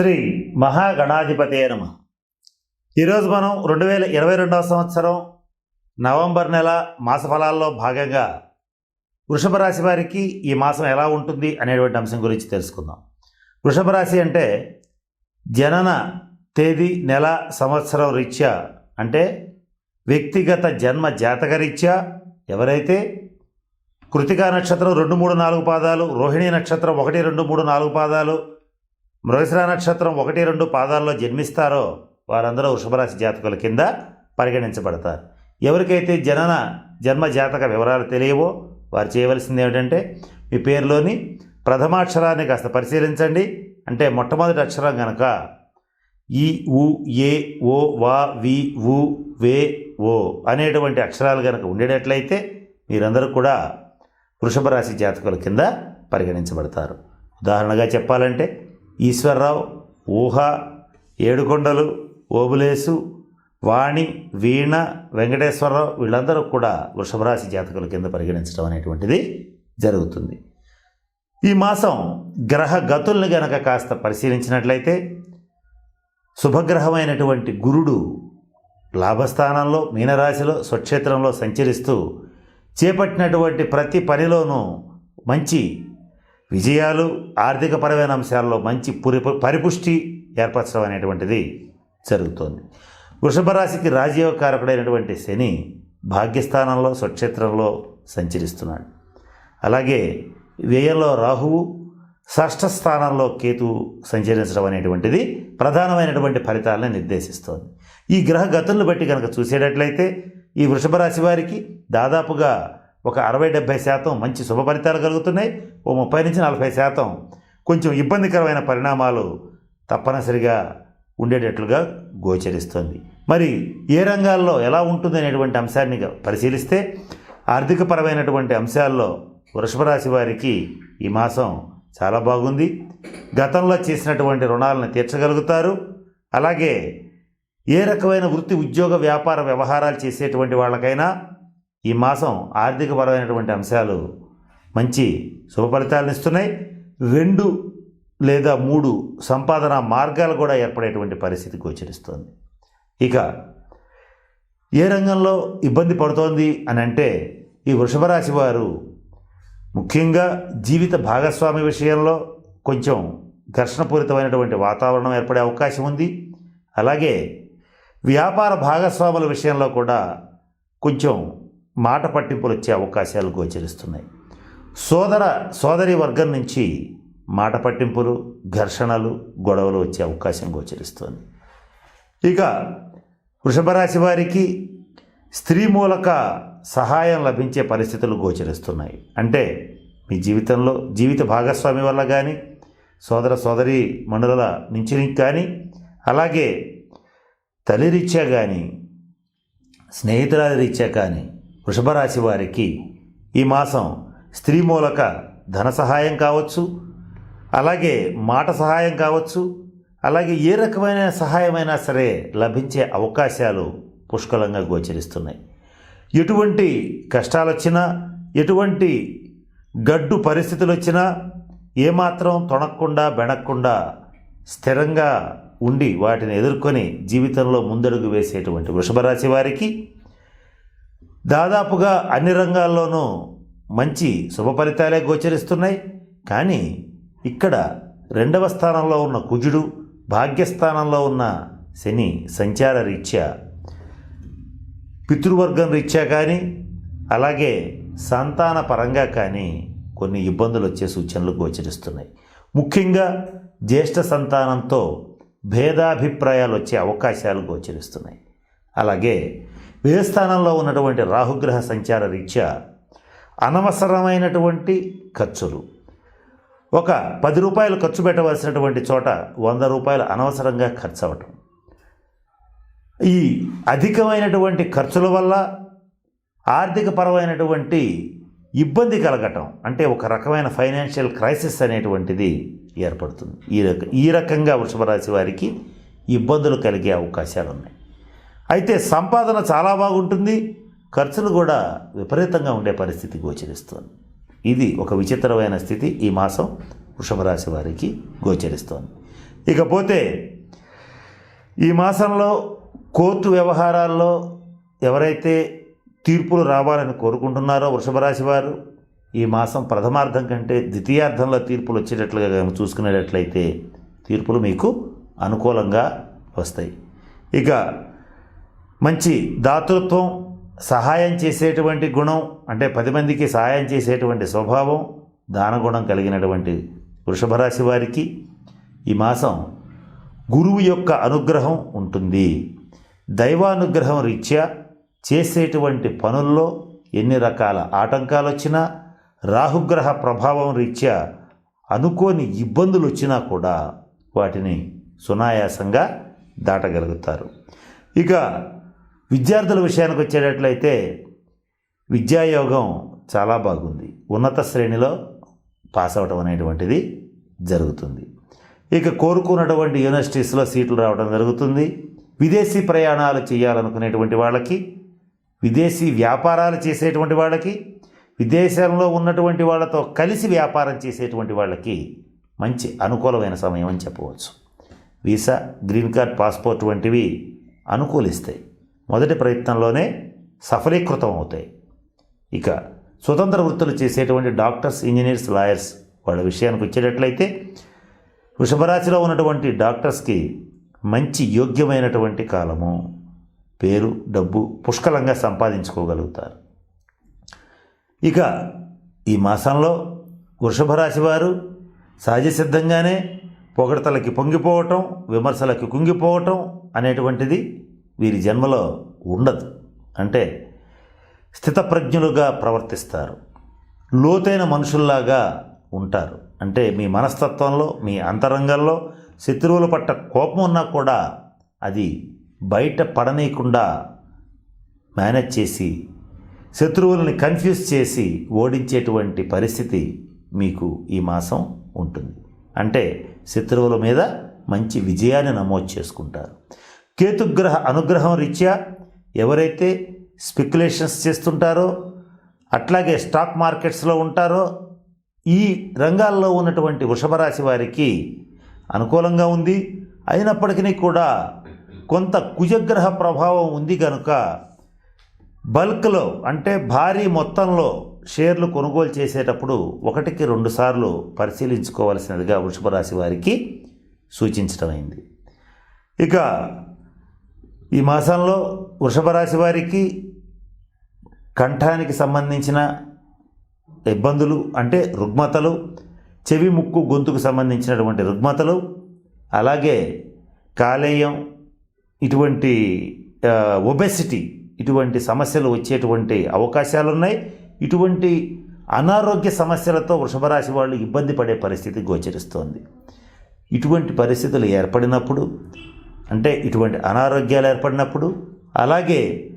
శ్రీ మహాగణాధిపతే నమ. ఈరోజు మనం రెండు వేల ఇరవై రెండవ సంవత్సరం నవంబర్ నెల మాస ఫలాల్లో భాగంగా వృషభ రాశి వారికి ఈ మాసం ఎలా ఉంటుంది అనేటువంటి అంశం గురించి తెలుసుకుందాం. వృషభ రాశి అంటే జనన తేదీ నెల సంవత్సరం రీత్యా అంటే వ్యక్తిగత జన్మ జాతక రీత్యా ఎవరైతే కృతికా నక్షత్రం రెండు మూడు నాలుగు పాదాలు రోహిణి నక్షత్రం ఒకటి రెండు మూడు నాలుగు పాదాలు మృగశిర నక్షత్రం ఒకటి రెండు పాదాల్లో జన్మిస్తారో వారందరూ వృషభరాశి జాతకుల కింద పరిగణించబడతారు. ఎవరికైతే జనన జన్మ జాతక వివరాలు తెలియవో వారు చేయవలసింది ఏమిటంటే మీ పేరులోని ప్రథమాక్షరాన్ని కాస్త పరిశీలించండి. అంటే మొట్టమొదటి అక్షరం కనుక ఈ ఉ ఏ ఓ వా వి ఉ వే ఓ అనేటువంటి అక్షరాలు కనుక ఉండేటట్లయితే మీరందరూ కూడా వృషభ రాశి జాతకుల కింద పరిగణించబడతారు. ఉదాహరణగా చెప్పాలంటే ఈశ్వరరావు ఊహ ఏడుకొండలు ఓబులేసు వాణి వీణ వెంకటేశ్వరరావు వీళ్ళందరూ కూడా వృషభరాశి జాతకుల కింద పరిగణించడం అనేటువంటిది జరుగుతుంది. ఈ మాసం గ్రహ గతుల్ని గనక కాస్త పరిశీలించినట్లయితే శుభగ్రహమైనటువంటి గురుడు లాభస్థానంలో మీనరాశిలో స్వక్షేత్రంలో సంచరిస్తూ చేపట్టినటువంటి ప్రతి పనిలోనూ మంచి విజయాలు ఆర్థికపరమైన అంశాల్లో మంచి పురి పరిపుష్టి ఏర్పరచడం అనేటువంటిది జరుగుతోంది. వృషభ రాశికి రాజయోగకారకుడైనటువంటి శని భాగ్యస్థానంలో స్వక్షేత్రంలో సంచరిస్తున్నాడు. అలాగే వ్యయంలో రాహువు షష్ఠ స్థానంలో కేతువు సంచరించడం అనేటువంటిది ప్రధానమైనటువంటి ఫలితాలను నిర్దేశిస్తోంది. ఈ గ్రహ గతులను బట్టి కనుక చూసేటట్లయితే ఈ వృషభ రాశి వారికి దాదాపుగా ఒక అరవై డెబ్భై శాతం మంచి శుభ ఫలితాలు కలుగుతున్నాయి. ఓ ముప్పై నుంచి నలభై శాతం కొంచెం ఇబ్బందికరమైన పరిణామాలు తప్పనిసరిగా ఉండేటట్లుగా గోచరిస్తుంది. మరి ఏ రంగాల్లో ఎలా ఉంటుంది అనేటువంటి అంశాన్ని పరిశీలిస్తే ఆర్థికపరమైనటువంటి అంశాల్లో వృషభరాశి వారికి ఈ మాసం చాలా బాగుంది. గతంలో చేసినటువంటి రుణాలను తీర్చగలుగుతారు. అలాగే ఏ రకమైన వృత్తి ఉద్యోగ వ్యాపార వ్యవహారాలు చేసేటువంటి వాళ్ళకైనా ఈ మాసం ఆర్థికపరమైనటువంటి అంశాలు మంచి శుభ ఫలితాలను ఇస్తున్నాయి. రెండు లేదా మూడు సంపాదన మార్గాలు కూడా ఏర్పడేటువంటి పరిస్థితి గోచరిస్తోంది. ఇక ఏ రంగంలో ఇబ్బంది పడుతోంది అని అంటే ఈ వృషభ రాశి వారు ముఖ్యంగా జీవిత భాగస్వామి విషయంలో కొంచెం ఘర్షణపూరితమైనటువంటి వాతావరణం ఏర్పడే అవకాశం ఉంది. అలాగే వ్యాపార భాగస్వాముల విషయంలో కూడా కొంచెం మాట పట్టింపులు వచ్చే అవకాశాలు గోచరిస్తున్నాయి. సోదర సోదరి వర్గం నుంచి మాట పట్టింపులు ఘర్షణలు గొడవలు వచ్చే అవకాశం గోచరిస్తుంది. ఇక వృషభరాశి వారికి స్త్రీ మూలక సహాయం లభించే పరిస్థితులు గోచరిస్తున్నాయి. అంటే మీ జీవితంలో జీవిత భాగస్వామి వల్ల కానీ సోదర సోదరి మండల నుంచి కానీ అలాగే తల్లిరీత్యా కానీ స్నేహితురాలి రీత్యా కానీ వృషభరాశి వారికి ఈ మాసం స్త్రీ మూలక ధన సహాయం కావచ్చు అలాగే మాట సహాయం కావచ్చు అలాగే ఏ రకమైన సహాయమైనా సరే లభించే అవకాశాలు పుష్కలంగా గోచరిస్తున్నాయి. ఎటువంటి కష్టాలు వచ్చినా ఎటువంటి గడ్డు పరిస్థితులు వచ్చినా ఏమాత్రం తొణక్కుండా బెణక్కుండా స్థిరంగా ఉండి వాటిని ఎదుర్కొని జీవితంలో ముందడుగు వేసేటువంటి వృషభరాశి వారికి దాదాపుగా అన్ని రంగాల్లోనూ మంచి శుభ ఫలితాలే గోచరిస్తున్నాయి. కానీ ఇక్కడ రెండవ స్థానంలో ఉన్న కుజుడు భాగ్యస్థానంలో ఉన్న శని సంచార రీత్యా పితృవర్గం రీత్యా కానీ అలాగే సంతాన పరంగా కానీ కొన్ని ఇబ్బందులు వచ్చే సూచనలు గోచరిస్తున్నాయి. ముఖ్యంగా జ్యేష్ఠ సంతానంతో భేదాభిప్రాయాలు వచ్చే అవకాశాలు గోచరిస్తున్నాయి. అలాగే వ్యయస్థానంలో ఉన్నటువంటి రాహుగ్రహ సంచార రీత్యా అనవసరమైనటువంటి ఖర్చులు. ఒక పది రూపాయలు ఖర్చు పెట్టవలసినటువంటి చోట వంద రూపాయలు అనవసరంగా ఖర్చు అవ్వటం ఈ అధికమైనటువంటి ఖర్చుల వల్ల ఆర్థికపరమైనటువంటి ఇబ్బంది కలగటం అంటే ఒక రకమైన ఫైనాన్షియల్ క్రైసిస్ అనేటువంటిది ఏర్పడుతుంది. ఈ రక ఈ రకంగా వృషభ రాశి వారికి ఇబ్బందులు కలిగే అవకాశాలు ఉన్నాయి అయితే సంపాదన చాలా బాగుంటుంది ఖర్చులు కూడా విపరీతంగా ఉండే పరిస్థితి గోచరిస్తుంది. ఇది ఒక విచిత్రమైన స్థితి ఈ మాసం వృషభ రాశి వారికి గోచరిస్తోంది. ఇకపోతే ఈ మాసంలో కోర్టు వ్యవహారాల్లో ఎవరైతే తీర్పులు రావాలని కోరుకుంటున్నారో వృషభ రాశి వారు ఈ మాసం ప్రథమార్థం కంటే ద్వితీయార్థంలో తీర్పులు వచ్చేటట్లుగా కనుక చూసుకునేటట్లయితే తీర్పులు మీకు అనుకూలంగా వస్తాయి. ఇక మంచి దాతృత్వం సహాయం చేసేటువంటి గుణం అంటే పది మందికి సహాయం చేసేటువంటి స్వభావం దానగుణం కలిగినటువంటి వృషభరాశి వారికి ఈ మాసం గురువు యొక్క అనుగ్రహం ఉంటుంది. దైవానుగ్రహం రీత్యా చేసేటువంటి పనుల్లో ఎన్ని రకాల ఆటంకాలు వచ్చినా రాహుగ్రహ ప్రభావం రీత్యా అనుకోని ఇబ్బందులు వచ్చినా కూడా వాటిని సునాయాసంగా దాటగలుగుతారు. ఇక విద్యార్థుల విషయానికి వచ్చేటట్లయితే విద్యాయోగం చాలా బాగుంది. ఉన్నత శ్రేణిలో పాస్ అవడం అనేటువంటిది జరుగుతుంది. ఇక కోరుకున్నటువంటి యూనివర్సిటీస్లో సీట్లు రావడం జరుగుతుంది. విదేశీ ప్రయాణాలు చేయాలనుకునేటువంటి వాళ్ళకి విదేశీ వ్యాపారాలు చేసేటువంటి వాళ్ళకి విదేశాల్లో ఉన్నటువంటి వాళ్ళతో కలిసి వ్యాపారం చేసేటువంటి వాళ్ళకి మంచి అనుకూలమైన సమయం అని చెప్పవచ్చు. వీసా గ్రీన్ కార్డ్ పాస్పోర్ట్ వంటివి అనుకూలిస్తాయి. మొదటి ప్రయత్నంలోనే సఫలీకృతం అవుతాయి ఇక స్వతంత్ర వృత్తులు చేసేటువంటి డాక్టర్స్ ఇంజనీర్స్ లాయర్స్ వాళ్ళ విషయానికి వచ్చేటట్లయితే వృషభరాశిలో ఉన్నటువంటి డాక్టర్స్కి మంచి యోగ్యమైనటువంటి కాలము పేరు డబ్బు పుష్కలంగా సంపాదించుకోగలుగుతారు. ఇక ఈ మాసంలో వృషభ రాశి వారు సహజ సిద్ధంగానే పొగడతలకి పొంగిపోవటం విమర్శలకి కుంగిపోవటం అనేటువంటిది వీరి జన్మలో ఉండదు. అంటే స్థితప్రజ్ఞులుగా ప్రవర్తిస్తారు. లోతైన మనుషుల్లాగా ఉంటారు. అంటే మీ మనస్తత్వంలో మీ అంతరంగంలో శత్రువుల పట్ల కోపం ఉన్నా కూడా అది బయట పడనీయకుండా మేనేజ్ చేసి శత్రువులని కన్ఫ్యూజ్ చేసి ఓడించేటువంటి పరిస్థితి మీకు ఈ మాసం ఉంటుంది. అంటే శత్రువుల మీద మంచి విజయాన్ని నమోదు చేసుకుంటారు. కేతుగ్రహ అనుగ్రహం రీత్యా ఎవరైతే స్పెక్యులేషన్స్ చేస్తుంటారో అట్లాగే స్టాక్ మార్కెట్స్లో ఉంటారో ఈ రంగాల్లో ఉన్నటువంటి వృషభ రాశి వారికి అనుకూలంగా ఉంది. అయినప్పటికీ కూడా కొంత కుజగ్రహ ప్రభావం ఉంది కనుక బల్క్లో అంటే భారీ మొత్తంలో షేర్లు కొనుగోలు చేసేటప్పుడు ఒకటికి రెండు సార్లు పరిశీలించుకోవాల్సినదిగా వృషభ రాశి వారికి సూచించడమైంది ఇక ఈ మాసంలో వృషభ రాశి వారికి కంఠానికి సంబంధించిన ఇబ్బందులు అంటే రుగ్మతలు చెవి ముక్కు గొంతుకు సంబంధించినటువంటి రుగ్మతలు అలాగే కాలేయం ఇటువంటి ఒబెసిటీ ఇటువంటి సమస్యలు వచ్చేటువంటి అవకాశాలు ఉన్నాయి ఇటువంటి అనారోగ్య సమస్యలతో వృషభ రాశి వాళ్ళు ఇబ్బంది పడే పరిస్థితి గోచరిస్తోంది. ఇటువంటి పరిస్థితులు ఏర్పడినప్పుడు అంటే ఇటువంటి అనారోగ్యాలు ఏర్పడినప్పుడు అలాగే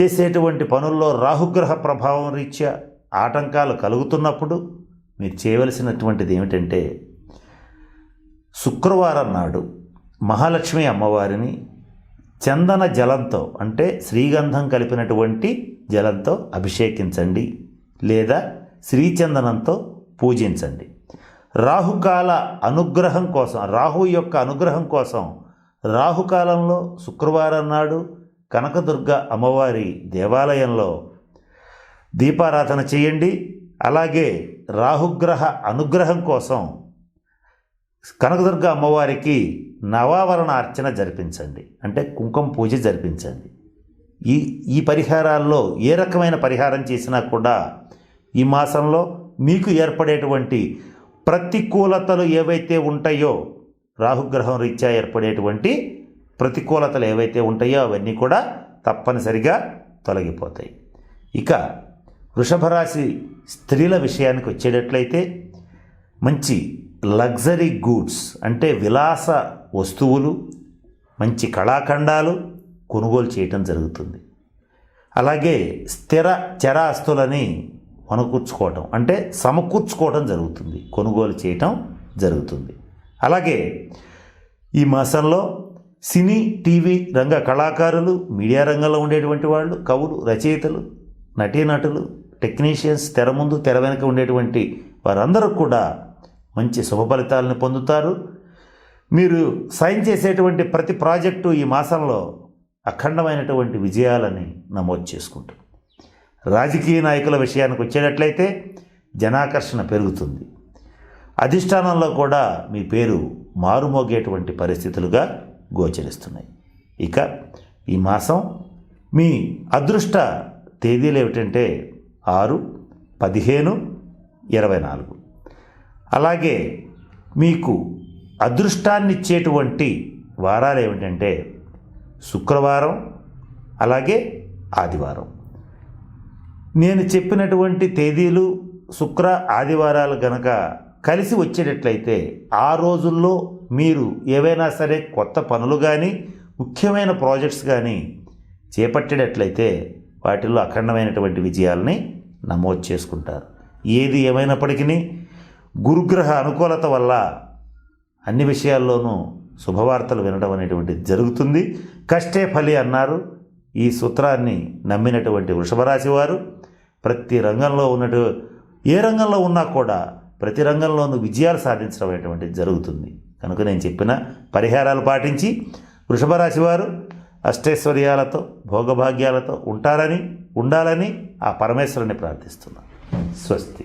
చేసేటువంటి పనుల్లో రాహుగ్రహ ప్రభావం రీత్యా ఆటంకాలు కలుగుతున్నప్పుడు మీరు చేయవలసినటువంటిది ఏమిటంటే శుక్రవారం నాడు మహాలక్ష్మి అమ్మవారిని చందన జలంతో అంటే శ్రీగంధం కలిపినటువంటి జలంతో అభిషేకించండి లేదా శ్రీచందనంతో పూజించండి. రాహుకాల అనుగ్రహం కోసం రాహు యొక్క అనుగ్రహం కోసం రాహుకాలంలో శుక్రవారం నాడు కనకదుర్గ అమ్మవారి దేవాలయంలో దీపారాధన చేయండి. అలాగే రాహుగ్రహ అనుగ్రహం కోసం కనకదుర్గ అమ్మవారికి నవావరణ అర్చన జరిపించండి. అంటే కుంకుమ పూజ జరిపించండి. ఈ ఈ పరిహారాల్లో ఏ రకమైన పరిహారం చేసినా కూడా ఈ మాసంలో మీకు ఏర్పడేటువంటి ప్రతికూలతలు ఏవైతే ఉంటాయో రాహుగ్రహం రీత్యా ఏర్పడేటువంటి ప్రతికూలతలు ఏవైతే ఉంటాయో అవన్నీ కూడా తప్పనిసరిగా తొలగిపోతాయి. ఇక వృషభరాశి స్త్రీల విషయానికి వచ్చేటట్లయితే మంచి లగ్జరీ గూడ్స్ అంటే విలాస వస్తువులు మంచి కళాఖండాలు కొనుగోలు చేయటం జరుగుతుంది. అలాగే స్థిర చరాస్తులని వనకూర్చుకోవటం అంటే సమకూర్చుకోవటం జరుగుతుంది కొనుగోలు చేయటం జరుగుతుంది. అలాగే ఈ మాసంలో సినీ టీవీ రంగ కళాకారులు మీడియా రంగంలో ఉండేటువంటి వాళ్ళు కవులు రచయితలు నటీనటులు టెక్నీషియన్స్ తెర ముందు తెర వెనక ఉండేటువంటి వారందరూ కూడా మంచి శుభ ఫలితాలను పొందుతారు. మీరు సైన్ చేసేటువంటి ప్రతి ప్రాజెక్టు ఈ మాసంలో అఖండమైనటువంటి విజయాలని నమోదు చేసుకుంటారు రాజకీయ నాయకుల విషయానికి వచ్చేటట్లయితే జనాకర్షణ పెరుగుతుంది. అధిష్టానంలో కూడా మీ పేరు మారుమోగేటువంటి పరిస్థితులుగా గోచరిస్తున్నాయి. ఇక ఈ మాసం మీ అదృష్ట తేదీలు ఏమిటంటే ఆరు పదిహేను ఇరవై నాలుగు. అలాగే మీకు అదృష్టాన్నిచ్చేటువంటి వారాలు ఏమిటంటే శుక్రవారం అలాగే ఆదివారం. నేను చెప్పినటువంటి తేదీలు శుక్ర ఆదివారాలు గనక కలిసి వచ్చేటట్లయితే ఆ రోజుల్లో మీరు ఏవైనా సరే కొత్త పనులు కానీ ముఖ్యమైన ప్రాజెక్ట్స్ కానీ చేపట్టేటట్లయితే వాటిల్లో అఖండమైనటువంటి విజయాల్ని నమోదు చేసుకుంటారు. ఏది ఏమైనప్పటికీ గురుగ్రహ అనుకూలత వల్ల అన్ని విషయాల్లోనూ శుభవార్తలు వినడం అనేటువంటిది జరుగుతుంది. కష్టే ఫలి అన్నారు. ఈ సూత్రాన్ని నమ్మినటువంటి వృషభరాశి వారు ప్రతి రంగంలో ఉన్నట్టు ఏ రంగంలో ఉన్నా కూడా ప్రతి రంగంలోనూ విజయాలు సాధించడం అనేటువంటిది జరుగుతుంది. కనుక నేను చెప్పిన పరిహారాలు పాటించి వృషభరాశి వారు అష్టైశ్వర్యాలతో భోగభాగ్యాలతో ఉంటారని ఉండాలని ఆ పరమేశ్వరుని ప్రార్థిస్తున్నాను. స్వస్తి.